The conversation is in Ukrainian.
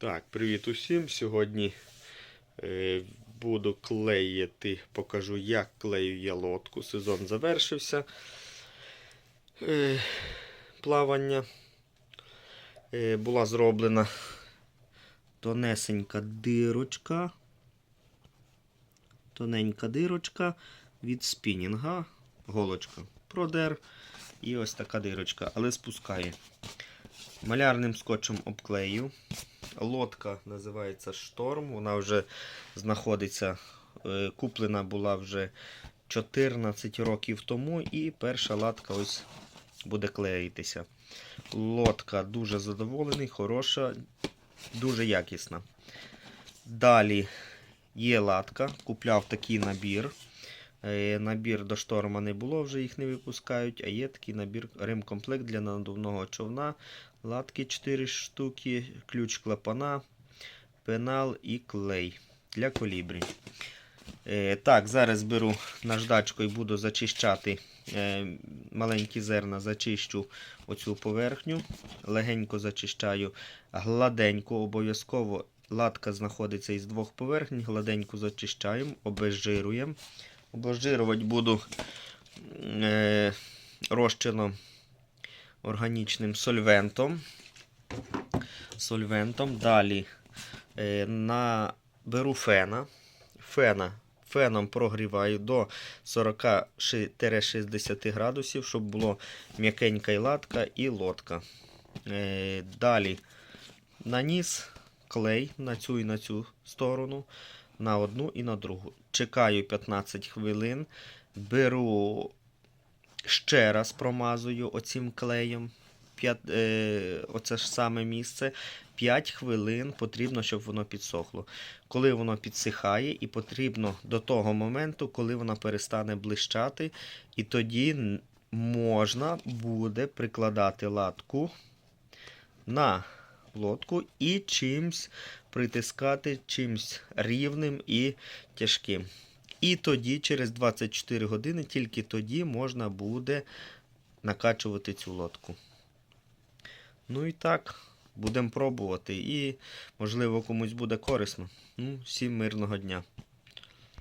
Так, привіт усім. Сьогодні е, буду клеїти, покажу, як клею я лодку. Сезон завершився. Е, плавання. Е, була зроблена тонесенька дирочка. Тоненька дирочка від спінінга. Голочка продер. І ось така дирочка, але спускає. Малярним скотчем обклею. Лодка називається Шторм. Вона вже знаходиться, е, куплена була вже 14 років тому, і перша латка ось буде клеїтися. Лодка дуже задоволений, хороша, дуже якісна. Далі є латка, купляв такий набір. Е, Набір до шторма не було, вже їх не випускають, а є такий набір ремкомплект для надувного човна. Латки 4 штуки, ключ клапана, пенал і клей для колібрі. Е, так, зараз беру наждачку і буду зачищати е, маленькі зерна, зачищу оцю поверхню. Легенько зачищаю, гладенько, обов'язково латка знаходиться із двох поверхень, гладенько зачищаємо, обезжируємо. Обезжирувати буду е, розчином органічним сольвентом. Сольвентом. Далі е, на, беру фена. Фена. Феном прогріваю до 40-60 градусів, щоб було м'якенька і латка і лодка. Е, далі наніс клей на цю і на цю сторону, на одну і на другу. Чекаю 15 хвилин. Беру ще раз промазую оцим клеєм. Е, оце ж саме місце. 5 хвилин потрібно, щоб воно підсохло. Коли воно підсихає, і потрібно до того моменту, коли воно перестане блищати, і тоді можна буде прикладати латку на лодку і чимсь притискати чимсь рівним і тяжким. І тоді, через 24 години, тільки тоді можна буде накачувати цю лодку. Ну і так, будемо пробувати. І, можливо, комусь буде корисно. Ну, всім мирного дня.